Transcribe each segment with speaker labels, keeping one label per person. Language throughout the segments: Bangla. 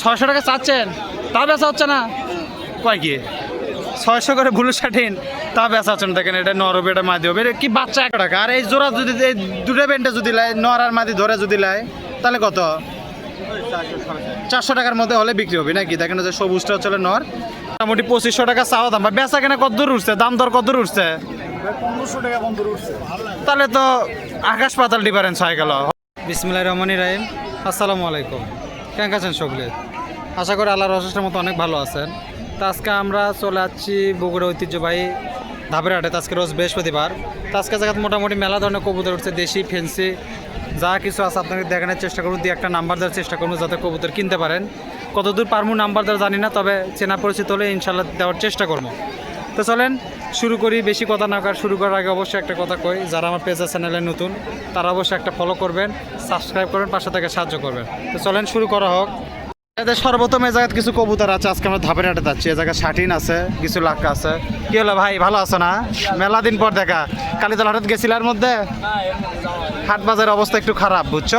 Speaker 1: ছয়শো টাকা চাচ্ছেন? তা বেচা হচ্ছে না। কয় কি? ছয়শো করে ব্লু শার্টিন তা বেচা হচ্ছে না দেখেন এটা নরবে এটা মাদি হবে। কি বাচ্চা এক টাকা? আর এই জোড়া যদি এই দুটো বেন্টে যদি লাই নর আর মাদি ধরে যদি লাই তাহলে কত? চারশো টাকার মধ্যে হলে বিক্রি হবে নাকি? দেখেন যে সবুজটা হচ্ছে নর। মোটামুটি পঁচিশশো টাকা চাওয়া দাম। বা বেচা কেনা কত দূর উঠছে? দাম দর কত দূর উঠছে?
Speaker 2: পনেরোশো টাকা বন্ধ উঠছে।
Speaker 1: তাহলে তো আকাশ পাতাল ডিফারেন্স হয়ে গেল। বিসমিল্লাহ রহমানি রাহিম। আসসালামু আলাইকুম। কেমন আছেন সকলে? আশা করি আল্লাহর অশেষের মতো অনেক ভালো আছেন। তো আজকে আমরা চলে আসছি বগুড়া ঐতিহ্যবাহী ধাপের হাটে। তো আজকে রোজ বৃহস্পতিবার। তো আজকে জায়গায় মোটামুটি মেলা ধরনের কবুতর উঠছে, দেশি ফেন্সি যা কিছু আছে আপনাকে দেখানোর চেষ্টা করুন দিয়ে একটা নাম্বার দেওয়ার চেষ্টা করুন যাতে কবুতর কিনতে পারেন। কতদূর পারমু নাম্বার দেওয়া জানি না, তবে চেনা পরিচিত হলে ইনশাল্লাহ দেওয়ার চেষ্টা করব। তো চলেন শুরু করি, বেশি কথা না কর শুরু করার আগে অবশ্যই একটা কথা কই, যারা আমার পেজা চ্যানেলে নতুন, তারা অবশ্যই একটা ফলো করবেন সাবস্ক্রাইব করবেন, পাশে থেকে সাহায্য করবেন। তো চলেন শুরু করা হোক। এদের সর্বপ্রথম এই জায়গায় কিছু কবুতর আছে, আজকে আমরা ধাপের হাটে যাচ্ছি এই জায়গায় শাটিন আছে, কিছু লাক্কা আছে। কি হলো ভাই, ভালো আছো না? মেলা দিন পর দেখা। কালীতলা হাটত গেছিলার মধ্যে? হাট বাজারের অবস্থা একটু খারাপ, বুঝছ?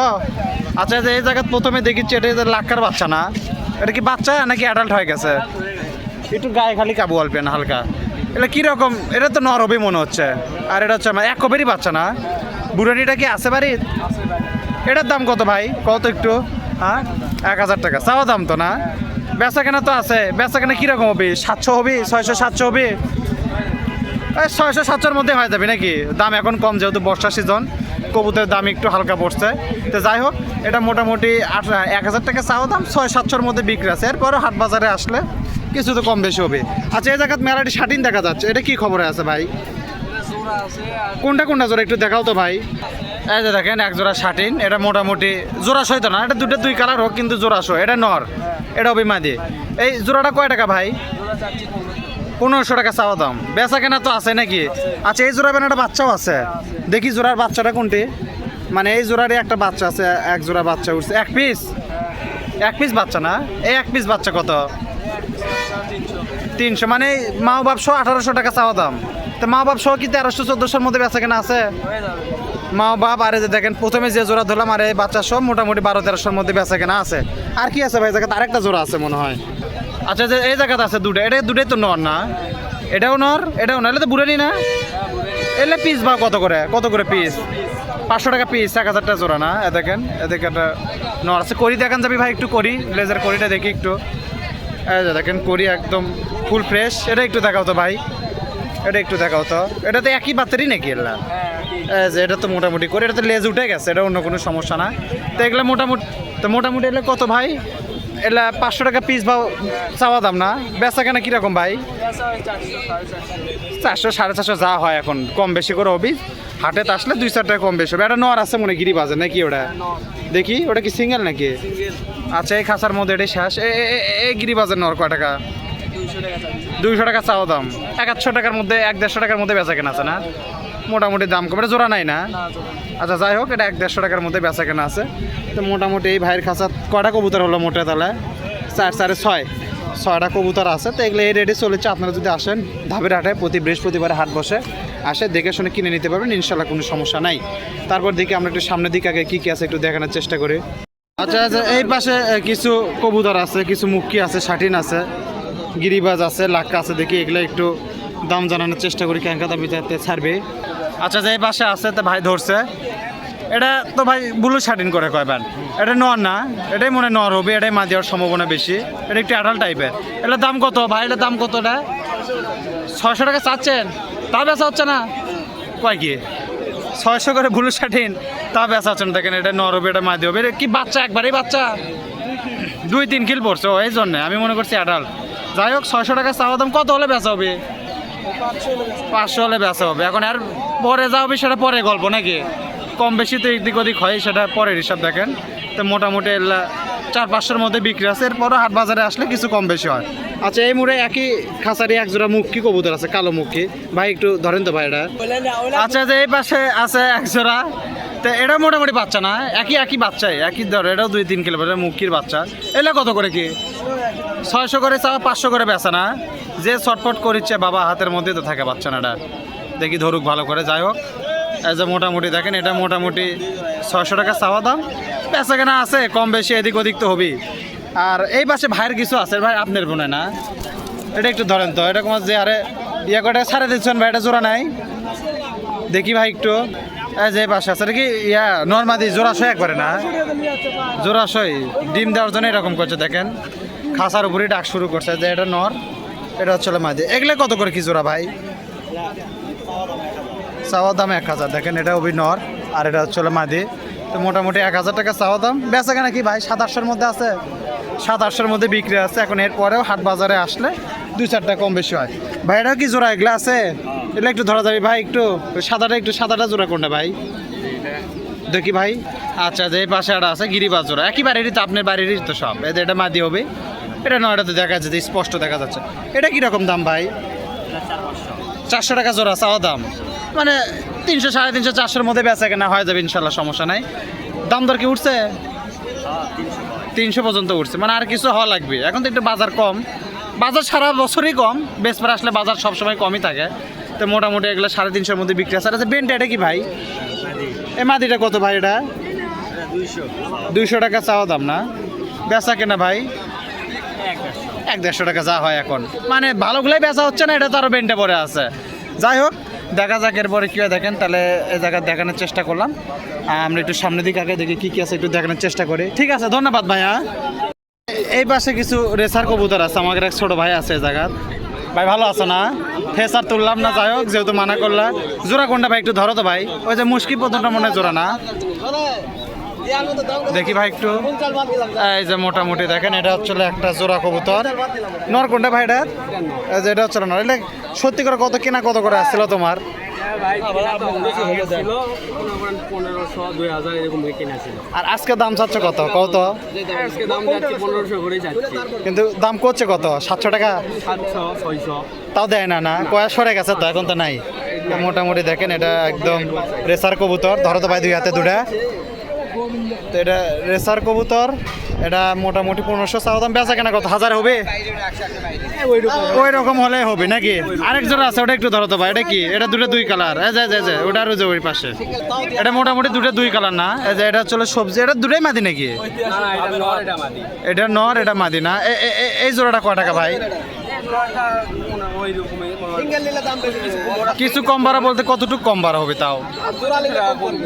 Speaker 1: আচ্ছা এই জায়গায় প্রথমে দেখিচ্ছি, এটা যে লাক্কার বাচ্চা না? এটা কি বাচ্চা নাকি অ্যাডাল্ট হয়ে গেছে? একটু গায়ে খালি কাবু অল্পেন হালকা? এটা কীরকম এটা তো নরবই মনে হচ্ছে। আর এটা হচ্ছে আমার এক কবেরই বাচ্চা না। বুড়ানিটা কি আছে বাড়ির? এটার দাম কত ভাই? কত একটু? হ্যাঁ? এক হাজার টাকা। চাওয়া দাম তো না? বেচা কেনা তো আছে। বেচা কেনা কীরকম হবে? সাতশো হবে? ছয়শো, সাতশো হবে? ছয়শো, সাতশোর মধ্যে হয়ে যাবে নাকি? দাম এখন কম যেহেতু বর্ষা সিজন। কবুতের দাম একটু হালকা পড়ছে। তো যাই হোক, এটা মোটামুটি আট, এক হাজার টাকা চাওয়া দাম। ছয়, সাতশোর মধ্যে বিক্রি আছে। এরপরও হাট বাজারে আসলে কিছু তো কম বেশি হবে। আচ্ছা এই জায়গায় মেলাটি শাটিন দেখা যাচ্ছে। এটা কি খবরে আছে ভাই? কোনটা কোনটা জোড়া একটু দেখাও তো ভাই। এই যে দেখেন, এক জোড়া শাটিন এটা মোটামুটি জোড়াশোই তো না, এটা দুটো দুই কালার হোক, কিন্তু জোড়াশো এটা নর, এটা অভিমাদি এই জোড়াটা কয় টাকা ভাই? পনেরোশো টাকা চাওয়া দাম। বেচা কেনা তো আছে নাকি? আচ্ছা এই জোড়া বেনাটা বাচ্চাও আছে। দেখি জোড়ার বাচ্চাটা কোনটি? মানে এই জোড়ারই একটা বাচ্চা আছে, এক জোড়া বাচ্চা উঠছে। এক পিস এক পিস বাচ্চা না? এই এক পিস বাচ্চা কত? তিনশো মানে মা বাপ সহ আঠারোশো টাকা চাওয়া দাম। তো মা বাপ সহ কি তেরোশো চোদ্দোশোর মধ্যে বেচা কেনা আছে? মা বাপ আরে যে দেখেন, প্রথমে যে জোড়া ধরলাম, আর এই বাচ্চা সব মোটামুটি বারো তেরোশোর মধ্যে বেচা কেনা আছে। আর কি আছে ভাই জায়গাতে আরেকটা জোড়া আছে মনে হয়। আচ্ছা যে এই জায়গাতে আছে দুটো, এটা দুটোই তো নর না? এটাও নর এটাও নর এটা তো বুড়ানি না? এলে পিস বা কত করে? কত করে পিস পাঁচশো টাকা পিস এক হাজার টাকা জোড়া না? এ দেখেন এদিকে একটা নর আছে। করি দেখান যাবি ভাই, একটু করি লেজার করিটা দেখি একটু। দেখেন করি একদম ফুল ফ্রেশ এটা একটু দেখাও তো ভাই। এটা একটু দেখাও তো। এটা তো একই বাচ্চারই নাকি এলা এই যে এটা তো মোটামুটি করে এটা তো লেজ উঠে গেছে এটা অন্য কোনো সমস্যা না। তো এগুলো মোটামুটি তো মোটামুটি এলে কত ভাই? এলা পাঁচশো টাকা পিস বা চাওয়া দাম না? বেচা কেনা কীরকম ভাই? চারশো সাড়ে চারশো যা হয় এখন। কম বেশি করে হবি। হাটে আসলে দুই চার টাকা কম বেশি হবে। এটা নর আছে মনে হয় গিরি বাজে নাকি ওটা? দেখি ওটা কি সিঙ্গেল নাকি? আচ্ছা এই খাঁচার মধ্যে এটাই শেষ। এ- এই গিরি বাজার নর কয় টাকা? দুইশো টাকা চাওয়া দাম। এক আটশো টাকার মধ্যে এক দেড়শো টাকার মধ্যে বেচা কেনা আছে না? মোটামুটি দাম কম। এটা জোড়া নাই না? আচ্ছা যাই হোক এটা এক দেড়শো টাকার মধ্যে বেচা কেনা আছে। তো মোটামুটি এই ভাইয়ের খাঁচা কয়টা কবুতর হলো মোটে তাহলে? চার চারে ছয়। ছয়টা কবুতর আছে, তো এগুলো এই রেডি চলেছে। আপনারা যদি আসেন ধাবের হাটে, প্রতি বৃহস্পতিবার হাট বসে আসে, দেখে শুনে কিনে নিতে পারবেন ইনশাল্লাহ কোনো সমস্যা নাই। তারপর দিকে আমরা একটু সামনের দিকে আগে কী কী আছে, একটু দেখানোর চেষ্টা করি। আচ্ছা আচ্ছা এই পাশে কিছু কবুতর আছে, কিছু মুক্কি আছে, শাটিন আছে, গিরিবাজ আছে, লাক্কা আছে, দেখি এগুলো একটু দাম জানানোর চেষ্টা করি ক্যাঙ্কা দাম ভিতরে ছাড়বে। আচ্ছা যে এই পাশে আছে, তা ভাই ধরছে। এটা তো ভাই ব্লু শাটিন করে কয় কয়বার এটা নর না, এটাই মনে নর হবে, এটাই মা দেওয়ার সম্ভাবনা বেশি। এটা একটু অ্যাডাল্ট টাইপের এটার দাম কত ভাই? এটার দাম কত এটা? ছয়শো টাকা চাচ্ছেন, তা বেচা হচ্ছে না। কয় কি? ছয়শো করে ব্লু শাটিন তা বেচা হচ্ছে না। দেখেন, এটা নর হবে, এটা মা দিয়ে হবে। এটা কি বাচ্চা? একবারই বাচ্চা? দুই তিন কিল পড়ছে এই জন্যে। আমি মনে করছি অ্যাডাল্ট যাই হোক, ছয়শো টাকা চাওয়া দাম, কত হলে বেচা হবে? পাঁচশো হলে বেচা হবে। এখন আর পরে যা হবে, সেটা পরে গল্প নাকি? কম বেশি তো এদিক ওদিক হয়, সেটা পরের হিসাব দেখেন। তো মোটামুটি চার পাঁচশোর মধ্যে বিক্রি আছে, এরপরও হাট বাজারে আসলে কিছু কম বেশি হয়। আচ্ছা এই মুড়ে একই খাঁচারি এক জোড়া মুখী কবুতর আছে, কালো মুখী ভাই, একটু ধরেন তো ভাই এটা আচ্ছা যে এই পাশে আছে এক জোড়া তো এটা মোটামুটি বাচ্চা না? একই একই বাচ্চাই, একই ধর, এটাও দুই, তিন কিলো মুখির বাচ্চা। এলা কত করে কি? ছয়শো করে চাওয়া পাঁচশো করে বেচা না? যে ছটফট করিচ্ছে বাবা হাতের মধ্যে তো থাকে বাচ্চা না এটা দেখি ধরুক ভালো করে, যাই হোক। এই যে মোটামুটি দেখেন, এটা মোটামুটি ছয়শো টাকা চাওয়া দাম। বেচা কেনা আছে, কম বেশি এদিক ওদিক তো হবেই। আর এই পাশে ভাইয়ের কিছু আছে, ভাই আপনার বোনে না? এটা একটু ধরেন তো, এটা যে, আরে ইয়ে করে ছাড়ে দিচ্ছেন ভাই, এটা জোড়া নাই? দেখি ভাই একটু। যে পাশে আছে কি ইয়া নর্মাদি জোড়াশয় একবারে না? জোড়াশয় ডিম দেওয়ার জন্য এরকম করছে, দেখেন। খাসার উপরেই ডাক শুরু করছে, যে এটা নর, এটা হচ্ছে মাদি। এগুলো কত করে কি জোড়া ভাই? চাওয়া দাম এক হাজার। দেখেন এটা অভি নর আর এটা হচ্ছে মাদি। তো মোটামুটি এক হাজার টাকা চাওয়া দাম। বেচা কেনা কি ভাই? সাত আটশোর মধ্যে আছে? সাত আটশোর মধ্যে বিক্রি আছে। এখন এরপরেও হাট বাজারে আসলে দুই চারটা কম বেশি হয়। ভাই এটা কি জোড়া? এগুলো আছে? এগুলো একটু ধরা যাবে। ভাই একটু সাদাটা একটু সাদাটা জোড়া কোনটা ভাই? দেখি ভাই। আচ্ছা যে এই পাশে একটা আছে গিরিবাজ জোড়া। একই বাড়িরই তো আপনার বাড়িরই তো সব। এদের এটা মাদি হবে। এটা নয়টা তো দেখা যাচ্ছে স্পষ্ট দেখা যাচ্ছে। এটা কীরকম দাম ভাই? চারশো টাকা জোড়া চাওয়া দাম। মানে তিনশো, সাড়ে তিনশো, চারশোর মধ্যে বেচা কেনা হয়ে যাবে, ইনশাল্লাহ, সমস্যা নাই। দাম দর কি উঠছে? তিনশো পর্যন্ত উঠছে মানে আর কিছু হওয়া লাগবে। এখন তো একটু বাজার কম। বাজার সারা বছরই কম বেসপার আসলে বাজার সবসময় কমই থাকে। তো মোটামুটি এগুলো সাড়ে তিনশোর মধ্যে বিক্রি আছে। আচ্ছা বেনটা এটা কি ভাই? এ মাদিটা কত ভাই এটা? দুইশো টাকা চাওয়া দাম না? বেচা কেনা ভাই? এক দেড়শো টাকা যা হয় এখন। মানে ভালোগুলাই বেচা হচ্ছে না, এটা তো আরও বেন্টে পরে আছে। যাই হোক, দেখা যাক, এরপরে কী দেখেন, তাহলে এই জায়গা দেখানোর চেষ্টা করলাম। আমরা একটু সামনের দিকে আগে দেখি কী কী আছে, একটু দেখানোর চেষ্টা করি। ঠিক আছে, ধন্যবাদ ভাইয়া। এই পাশে কিছু রেসার কবুতর আছে, আমাদের এক ছোট ভাই আছে এই জায়গার ভাই, ভালো আছো না? ফেসার তুললাম না, যাই হোক, যেহেতু মানা করলা। জোড়া কোনটা ভাই, একটু ধরো তো ভাই। ওই যে মুশকি পর্যন্ত মনে হয় জোড়া না? দেখি ভাই একটু। এই যে মোটামুটি দেখেন, এটা হচ্ছে একটা জোড়া কবুতর। নর কোনটা ভাই এটা? যে এটা হচ্ছে নর। এটা সত্যি করে কত কেনা, কত করে আসছিল তোমার? আর আজকে দাম চাচ্ছ কত? কত? কিন্তু দাম করছে কত? সাতশো টাকা? তাও দেয় না না। কয়া সরে গেছে তো, এখন তো নাই। মোটামুটি দেখেন, এটা একদম রেসার কবুতর। ধরো তো ভাই দুই হাতে দুটা। তো এটা রেসার কবুতর এটা মোটামুটি পনেরোশো চাওয়া দাম। বেচা কেনা কত? হাজার হবে? ওই রকম হলে হবে নাকি? আরেক জোড়া আছে ওটা একটু ধরো তো ভাই এটা কি? এটা দুটো দুই কালার। এই যে এই যে, ওটা আরও যে ওই পাশে। এটা মোটামুটি দুটো দুই কালার না? এই যে এটা চলে সবজি। এটা দুটোই মাদি নাকি?
Speaker 3: এটা নর এটা মাদি
Speaker 1: না? এ- এ- এ- এই জোড়াটা কয় টাকা ভাই? কিছু কম বাড়া বলতে কতটুকু কম বাড়া হবে তাও?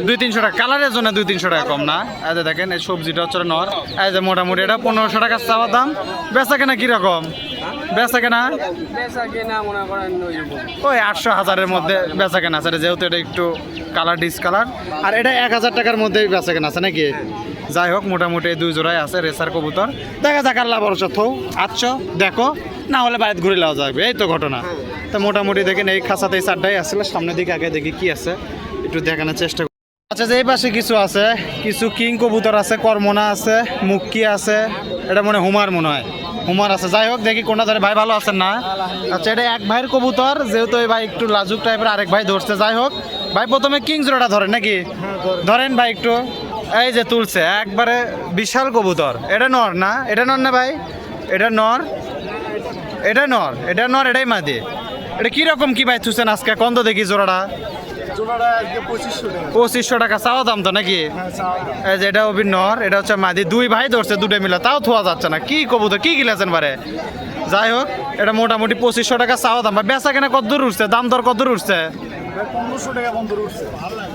Speaker 1: দুই তিনশো টাকা। কালারের জন্য দুই তিনশো টাকা কম না? এই যে দেখেন এই সবজিটা হচ্ছে নর। এই যে মোটামুটি এটা পনেরোশো টাকা চাওয়া দাম। বেচা কেনা কীরকম বেচা কেনা?
Speaker 3: ওই
Speaker 1: আটশো হাজারের মধ্যে বেচা কেনা আছে। যেহেতু এটা একটু কালার ডিসকালার আর এটা এক হাজার টাকার মধ্যেই বেচা কেনা আছে নাকি? যাই হোক মোটামুটি দুই জোড়াই আছে রেসার কবুতর। দেখা যাক আল্লাহ ভরসা থৌ। আটশো দেখো। না হলে বাড়িতে ঘুরে নেওয়া যাবে, এই তো ঘটনা। তো মোটামুটি দেখেন এই খাঁচাতে এই চারটাই আসলে সামনের দিকে আগে দেখি কি আছে, একটু দেখানোর চেষ্টা। আচ্ছা যে এই পাশে কিছু আছে, কিছু কিং কবুতর আছে, কর্মনা আছে, মুক্কি আছে, এটা মনে হুমার মনে হয়, হুমার আছে। যাই হোক, দেখি কোনটা ধরে, ভাই ভালো আছেন না? আচ্ছা এটা এক ভাইয়ের কবুতর, যেহেতু এই ভাই একটু লাজুক টাইপের আরেক ভাই ধরছে। যাই হোক, ভাই প্রথমে কিং জোড়াটা ধরেন নাকি? ধরেন ভাই একটু, এই যে তুলছে, একবারে বিশাল কবুতর। এটা নর না? এটা নর না ভাই? এটা নর? এটা নর এটা নর এটাই মাদি। এটা কীরকম কি ভাই থুছেন আজকে? কন্দ দেখি জোড়াটা।
Speaker 2: পঁচিশশো টাকা।
Speaker 1: চাওয়া দাম তো নাকি?
Speaker 2: হ্যাঁ
Speaker 1: এই যে এটা অভির নর এটা হচ্ছে মাদি। দুই ভাই ধরছে দুটো মিলে তাও থোয়া যাচ্ছে না। কি কবুতর কি গিলেছেন বারে? যাই হোক এটা মোটামুটি পঁচিশশো টাকা চাওয়া দাম। বা বেচা কেনা কত দূর উঠছে? দাম দর কত দূর উঠছে?
Speaker 2: ভাই পনেরোশো টাকা বন্ধ উঠছে।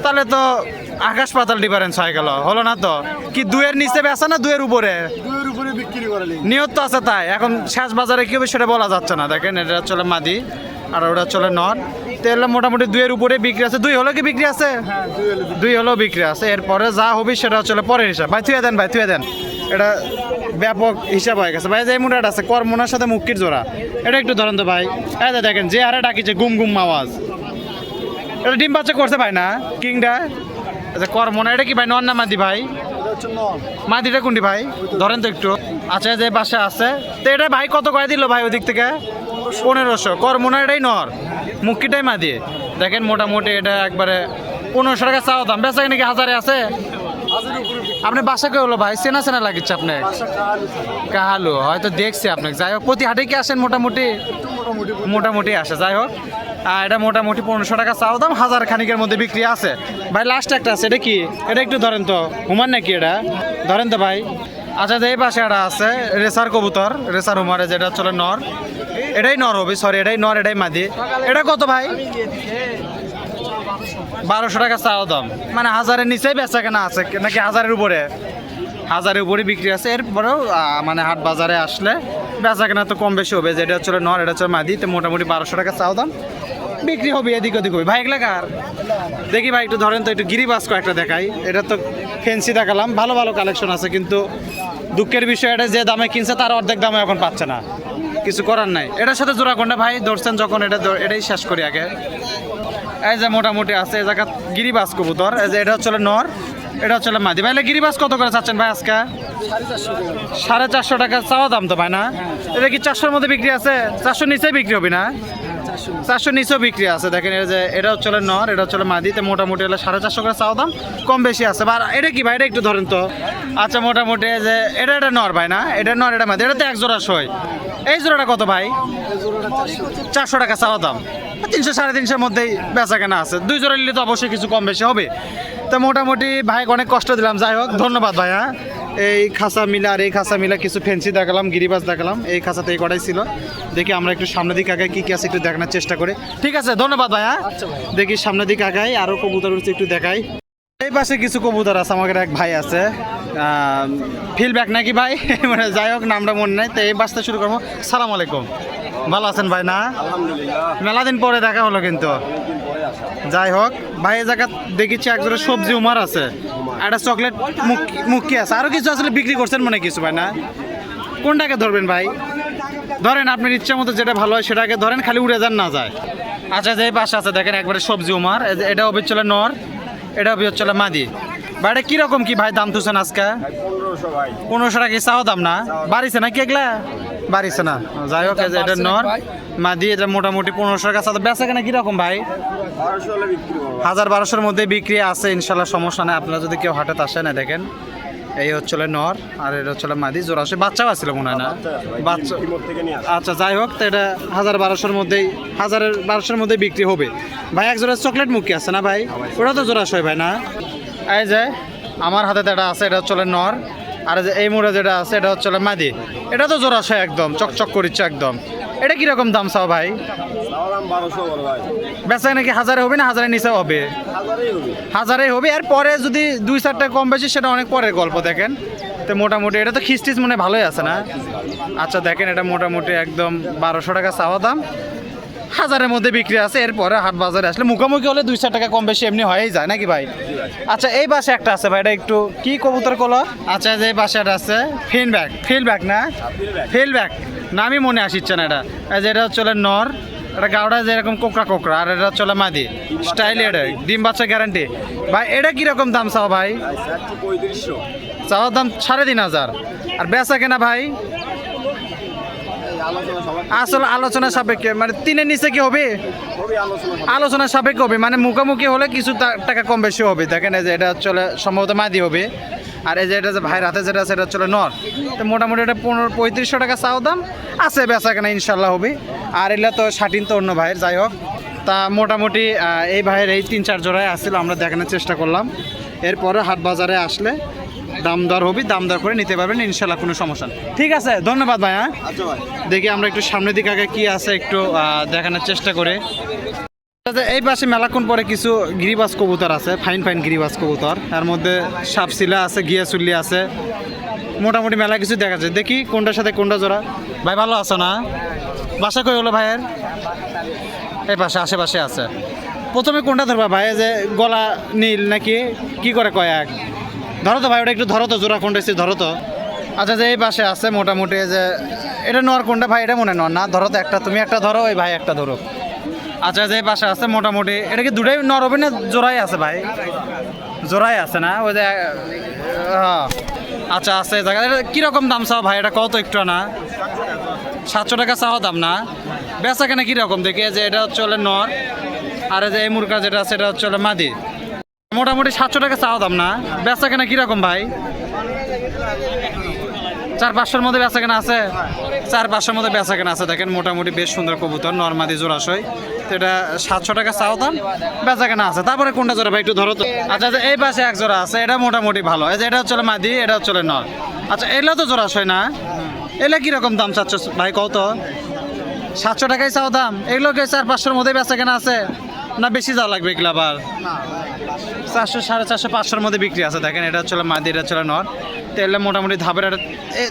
Speaker 1: তাহলে তো আকাশ পাতাল ডিফারেন্স হয়ে গেল। হলো না তো? কি দুয়ের নিচে বেচা না দুয়ের উপরে? নিয়ত তো আছে তাই। এখন শেষ বাজারে কি হবে সেটা বলা যাচ্ছে না। দেখেন এটা চলে মাদি আর ওটা চলে নট। তেল মোটামুটি দুইয়ের উপরে বিক্রি আছে। দুই হলো কি বিক্রি আছে?
Speaker 2: হ্যাঁ দুই হলে
Speaker 1: বিক্রি। আছে। এরপরে যা হবে সেটা চলে পরের হিসাব। ভাই থুয়ে দেন ভাই থুয়ে দেন। এটা ব্যাপক হিসাব হয়ে গেছে। ভাই যে মুটাটা আছে কর্মনার সাথে মুক্তির জোড়া। এটা একটু ধরেন তো ভাই। এই দেখেন যে হারে ডাকিছে গুম গুম আওয়াজ। এটা ডিম বাচ্চা করছে ভাই না? কিংটা আচ্ছা কর্মনা এটা কি ভাই, নন না মাদি ভাই? মাদিটা কোনটি ভাই? ধরেন তো একটু। আচ্ছা যে বাসা আছে। তো এটা ভাই কত করে দিল ভাই ওদিক থেকে? পনেরোশো। কর্মনা এটাই নর। মুক্তিটাই মাদি। দেখেন, মোটামুটি এটা একবারে পনেরোশো টাকা চাওয়া দাম। বেচা নাকি হাজারে আছে? আপনি বাসা কে হলো ভাই? চেনা চেনা লাগিচ্ছে আপনার
Speaker 2: কাহালু,
Speaker 1: হয়তো দেখছি আপনাকে। যাই হোক, প্রতি হাটে কি আসেন মোটামুটি?
Speaker 2: মোটামুটি
Speaker 1: আসে। যাই হোক। এটা মোটামুটি পনেরোশো টাকা চাও দাম, হাজার খানিকের মধ্যে বিক্রি আছে। ভাই লাস্ট একটা আছে, এটা কি? এটা একটু ধরেন তো হুমান নাকি এটা? ধরেন তো ভাই। আচ্ছা এই পাশে একটা আছে, রেসার কবুতর, রেসার হুমারে যেটা চলে নর। এটাই নর হবে সরি এটাই নর, এটাই মাদি। এটা কত ভাই? বারোশো টাকা চাওয়া দাম। মানে হাজারের নিচেই বেচা কেনা আছে, নাকি হাজারের উপরে? হাজারের উপরে বিক্রি আছে। এরপরেও মানে হাট বাজারে আসলে বেচা কেনা তো কম বেশি হবে। যেটা হচ্ছে নর, এটা হচ্ছে মাদি। তো মোটামুটি বারোশো টাকা চাও দাম। বিক্রি হবে এদিক ওদিক হবে। ভাই, এগুলা কার? দেখি ভাই, একটু ধরেন তো, একটু গিরিবাস কয়েকটা দেখাই। এটা তো ফেন্সি দেখালাম। ভালো ভালো কালেকশন আছে, কিন্তু দুঃখের বিষয় এটা, যে দামে কিনছে তার অর্ধেক দামে এখন পাচ্ছে না। কিছু করার নাই। এটার সাথে জোড়া কোনটা? ভাই, ধরছেন যখন এটা এটাই শেষ করি আগে। এই যে মোটামুটি আছে, এই জায়গা গিরিবাস কবুতর। এই যে এটা হচ্ছে নর। এটা হচ্ছে মাদি। ভাই গিরিবাস কত করে চাচ্ছেন ভাই আজকে? সাড়ে চারশো টাকা। চাওয়া দাম তো ভাই, না? এটা কি চারশোর মধ্যে বিক্রি আছে? চারশো নিচে বিক্রি হবে, না? চারশো নিচেও বিক্রি আছে। দেখেন এই যে এটা হচ্ছে নর, এটা হচ্ছে মাদিতে মোটামুটি হলে সাড়ে চারশো করে চাওয়া দাম, কম বেশি আছে। বা এটা কি ভাই? এটা একটু ধরেন তো। আচ্ছা মোটামুটি যে এটা এটা নর ভাই না? এটা নর, এটা মাদি। এটা তো এক জোড়া সই। এই জোড়াটা কত ভাই? চারশো টাকা চাওয়া দাম। তিনশো, সাড়ে তিনশোর মধ্যেই বেচা কেনা আছে। দুই জোড়া নিলে তো অবশ্যই কিছু কম বেশি হবে। তো মোটামুটি ভাই অনেক কষ্ট দিলাম। যাই হোক, ধন্যবাদ ভাই হ্যাঁ। এই খাসা মিলা আর এই খাসা মিলা কিছু ফেন্সি দেখালাম গিরিবাস দেখালাম। এই খাসাতে এই কটাই ছিল। দেখি আমরা একটু সামনের দিক আগে কি কি আছে একটু দেখানোর চেষ্টা করে। ঠিক আছে ধন্যবাদ ভাই হ্যাঁ দেখি সামনের দিক আগাই আরও কবুতর উঠছে একটু দেখাই। এই পাশে কিছু কবুতর আছে আমাদের এক ভাই আছে। ফিলব্যাক নাকি ভাই? মানে যাই হোক নামটা মনে নাই। তো এই বাসটা শুরু করব। সালাম আলাইকুম। ভালো আছেন ভাই না? মেলা দিন পরে দেখা হলো কিন্তু। যাই হোক ভাই এই জায়গা দেখেছি একজনের সবজি উমার আছে। একটা চকলেট মুখি আছে। আরও কিছু আসলে বিক্রি করছেন মনে কিছু ভাই না? কোনটাকে ধরবেন ভাই? ধরেন আপনার ইচ্ছা মতো যেটা ভালো হয় সেটাকে ধরেন খালি উড়ে যান না যায়। আচ্ছা যে এই পাশে আছে দেখেন একবারে সবজি উমার। এটা হবে চলে নর এটা হবে হচ্ছে মাদি। ভাই এটা কীরকম কি ভাই দাম তুলছেন আজকে?
Speaker 3: পনেরোশো
Speaker 1: টাকা চাও দাম না? বাড়িছে না কি এগুলা? বাড়িছে না। যাই হোক এটা নর। মাদি এটা মোটামুটি পনেরোশো টাকা চাও বেচা কেনা কীরকম ভাই? হাজার বারোশোর মধ্যে বিক্রি আছে ইনশাল্লাহ সমস্যা নেই। আপনারা যদি কেউ হাটে আসে না দেখেন। এই হচ্ছিল নর আর এটা হচ্ছিল মাদি। আসে বাচ্চাও আসছিল মনে হয় না? বাচ্চা আচ্ছা যাই হোক তো এটা হাজার বারোশোর মধ্যেই হাজারের বারোশোর মধ্যে বিক্রি হবে। ভাই এক জোড়া চকলেট মুখি আছে না ভাই? ওটা তো সই ভাই না? এই যে আমার হাতে যেটা আছে এটা হচ্ছে নর। আর এই যে এই মোড়ে যেটা আছে এটা হচ্ছে মাদি। এটা তো জোড়া সই একদম চকচক করিচ্ছে একদম। এটা কীরকম দাম চাও ভাই?
Speaker 3: দাম বারোশো বলো ভাই।
Speaker 1: বেচা নাকি হাজারে হবে না হাজারের নিচে হবে? হাজারে হবে। আর পরে যদি দুই চারটা কম বেশি সেটা অনেক পরের গল্প দেখেন। তো মোটামুটি এটা তো খিস্টিস মনে হয় ভালোই আছে না? আচ্ছা দেখেন এটা মোটামুটি একদম বারোশো টাকা চাওয়া দাম। হাজারের মধ্যে বিক্রি আছে এরপরে হাট বাজারে আসলে মুখোমুখি হলে দুই চার টাকা কম বেশি এমনি হয়েই যায় নাকি ভাই? আচ্ছা এই বাসে একটা আছে ভাই এটা একটু কি কবুতর কলো? আচ্ছা যে এই পাশে একটা আছে ফিল ব্যাগ ফিল ব্যাগ না? ফিল ব্যাগ নামই মনে আসিচ্ছে না এটা। এই যে এটা হচ্ছে নর এটা গাওড়া যেরকম কোকড়া কোকড়া আর এটা চলে মাদি স্টাইল এটা ডিম বাচ্চা গ্যারান্টি ভাই এটা কীরকম দাম চাও ভাই? চাওয়ার দাম সাড়ে তিন হাজার। আর বেচা কেনা ভাই? আসলে আলোচনা সাপেক্ষে মানে তিনের নিচে কি হবে?
Speaker 3: আলোচনা
Speaker 1: সাপেক্ষে। হবে মানে মুখোমুখি হলে কিছু টাকা কম বেশি হবে। দেখেন এই যে এটা চলে সম্ভবত মাদি হবে। আর এই যে এটা যে ভাইয়ের হাতে যেটা আছে এটা চলে নর। তো মোটামুটি এটা পনেরো পঁয়ত্রিশশো টাকা চাও দাম। আছে বেচা কেনা ইনশাল্লাহ হবে। আর এগুলা তো ষাটিন তো অন্য ভাইয়ের যাই হোক। তা মোটামুটি এই ভাইয়ের এই তিন চার জোড়ায় আসছিল আমরা দেখানোর চেষ্টা করলাম। এরপরে হাট বাজারে আসলে দাম দর হবে দাম দর করে নিতে পারবেন ইনশাল্লাহ কোনো সমস্যা নেই। ঠিক আছে ধন্যবাদ ভাই হ্যাঁ?
Speaker 3: আচ্ছা
Speaker 1: দেখি আমরা একটু সামনের দিকে আগে কি আছে একটু দেখানোর চেষ্টা করে। আচ্ছা, এই পাশে মেলাক্ষণ পরে কিছু গিরিবাস কবুতর আছে ফাইন ফাইন গিরিবাস কবুতর। তার মধ্যে সাপশিলা আছে গিয়াচুল্লি আছে। মোটামুটি মেলা কিছু দেখা যায়। দেখি কোনটার সাথে কোনটা জোড়া। ভাই ভালো আছো না? বাসা কই হলো ভাইয়ের? এই পাশে আশেপাশে আছে। প্রথমে কোনটা ধরবা ভাই? যে গলা নীল নাকি? কি করে কয় এক? ধরো তো ভাই, ওটা একটু ধরো তো, জোড়া কোনটা ধরো তো। আচ্ছা যে এই পাশে আছে মোটামুটি যে, এটা নর কোনটা ভাই? এটা মনে নর না, ধরো তো একটা, তুমি একটা ধরো, ওই ভাই একটা ধরো। আচ্ছা যে পাশে আছে মোটামুটি, এটা কি দুটাই নর হবে না জোড়াই আছে ভাই? জোড়াই আছে না? ওই যে হ্যাঁ। আচ্ছা আছে জায়গা এটা কীরকম দাম চাও ভাই? এটা কত একটু না সাতশো টাকা চাওয়া দাম না? বেচা কেনা কীরকম দেখি? যে, এটা হচ্ছে হলে নর আর যে এই মুরগা যেটা আছে, এটা হচ্ছে মাদি। মোটামুটি সাতশো টাকা চাওয়া দাম না। বেচা কেনা কীরকম ভাই? চার পাঁচশোর মধ্যে বেচা কেনা আছে? চার পাঁচশোর মধ্যে বেচা কেনা আছে। দেখেন মোটামুটি বেশ সুন্দর কবুতর নর্মাদি জোড়াশয়। তো এটা সাতশো টাকা চাও দাম বেচা কেনা আছে। তারপরে কোনটা জোড়া ভাই একটু ধরো তো। আচ্ছা আচ্ছা, এই পাশে এক জোড়া আছে। এটা মোটামুটি ভালো। এই যে এটা হচ্ছে মাদি এটা হচ্ছে নর। আচ্ছা এগুলো তো জোড়াশয় না? এগুলো কীরকম দাম চাচ্ছ ভাই কত? সাতশো টাকাই চাও দাম। এগুলোকে চার পাঁচশোর মধ্যে বেচা কেনা আছে? না বেশি যাওয়া লাগবে এগুলো আবার? চারশো সাড়ে চারশো পাঁচশোর মধ্যে বিক্রি আছে দেখেন এটা হচ্ছে মাদি এটা হচ্ছে নর। তো এগুলো মোটামুটি ধাপের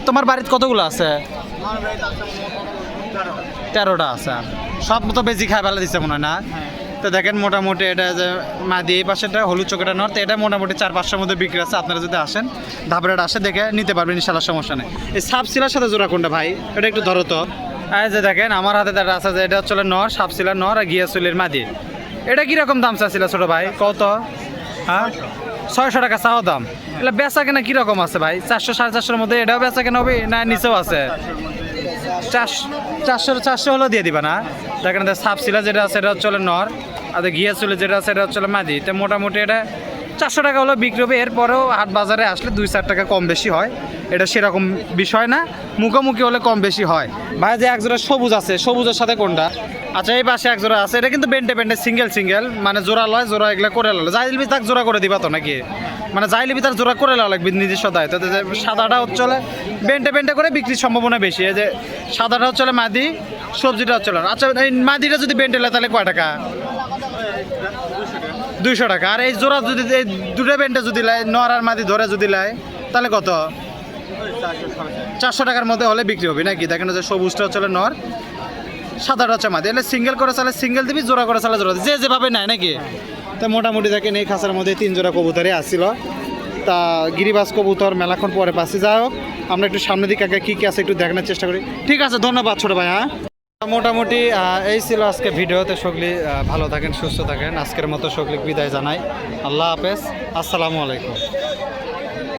Speaker 1: তোমার বাড়িতে কতগুলো আছে? তেরোটা আছে। সব তো বেশি খায় ফেলা দিচ্ছে মনে হয় না? তো দেখেন মোটামুটি এটা যে মাদি এই পাশেটা হলুদ চোখটা নর্থ এটা মোটামুটি চার পাঁচশোর মধ্যে বিক্রি আছে আপনারা যদি আসেন ধাপের আসে দেখে নিতে পারবেন ইনশাল্লাহ সমস্যা নেই। এই সাবসিলার সাথে জোড়া কোনটা ভাই? এটা একটু ধরো তো। এই যে দেখেন আমার হাতে যেটা আছে যে এটা হচ্ছে নর সাবসিলার নর আর গিয়াসুলের মাদি। এটা কীরকম দাম চাচ্ছিল ছোট ভাই? কত? হ্যাঁ? ছয়শো টাকা চাও দাম। এটা বেচা কেনা কীরকম আছে ভাই? চারশো, সাড়ে চারশোর মধ্যে এটাও বেচা কেনা হবে না নিচেও আছে? চারশো চারশো হলেও দিয়ে দিবা না? দেখেন ছিল যেটা আছে, এটা হচ্ছে নর। আর ঘিয়া চুলে যেটা আছে, এটা হচ্ছে মাদি। তো মোটামুটি এটা চারশো টাকা হলেও বিক্রি হবে, এরপরেও হাট বাজারে আসলে দুই চার টাকা কম বেশি হয়। এটা সেরকম বিষয় না, মুখোমুখি হলে কম বেশি হয়। ভাই, যে একজোড়া সবুজ আছে, সবুজের সাথে কোনটা? আচ্ছা এই পাশে এক জোড়া আছে, এটা কিন্তু বেন্টে বেন্টে সিঙ্গেল সিঙ্গেল মানে জোড়া লয়, জোড়া এগুলো করে লয়। যাই লিবি তাক জোড়া করে দিবা তো নাকি? মানে যাই লিবি তার জোড়া করে লওয়া লাগবে নিজস্ব দায়িত্ব সাদাটা হচ্ছে বেন্টে বেন্টে করে বিক্রির সম্ভাবনা বেশি। এই যে সাদাটা হচ্ছে মাদি, সবজিটা হচ্ছে আচ্ছা এই মাদিটা যদি বেন্টে লয় তাহলে কয় টাকা? দুইশো টাকা। আর এই জোড়া যদি এই দুটো বেন্টে যদি লাই নর আর মাদি ধরে যদি লাই, তাহলে কত? চারশো টাকার মধ্যে হলে বিক্রি হবে নাকি? দেখেন যে সবুজটা হচ্ছে নর সাদাটা হচ্ছে মাদি। এলে সিঙ্গেল করে চালে সিঙ্গেল দিবি, জোড়া করে চালে জোড়া। যে যেভাবে নেয় নাকি? তো মোটামুটি দেখেন এই খাঁচার মধ্যে তিন জোড়া কবুতরই আসছিল। তা গিরিবাস কবুতর মেলাক্ষণ পরে পাচ্ছি। যাই হোক, আমরা একটু সামনের দিকে আগে কী কী আছে একটু দেখানোর চেষ্টা করি। ঠিক আছে, ধন্যবাদ ছোটো ভাই হ্যাঁ? মোটামুটি এই ছিল আজকে ভিডিওতে। সকলি ভালো থাকেন, সুস্থ থাকেন। আজকের মতো সকলি বিদায় জানাই। আল্লাহ হাফেজ। আসসালামু আলাইকুম।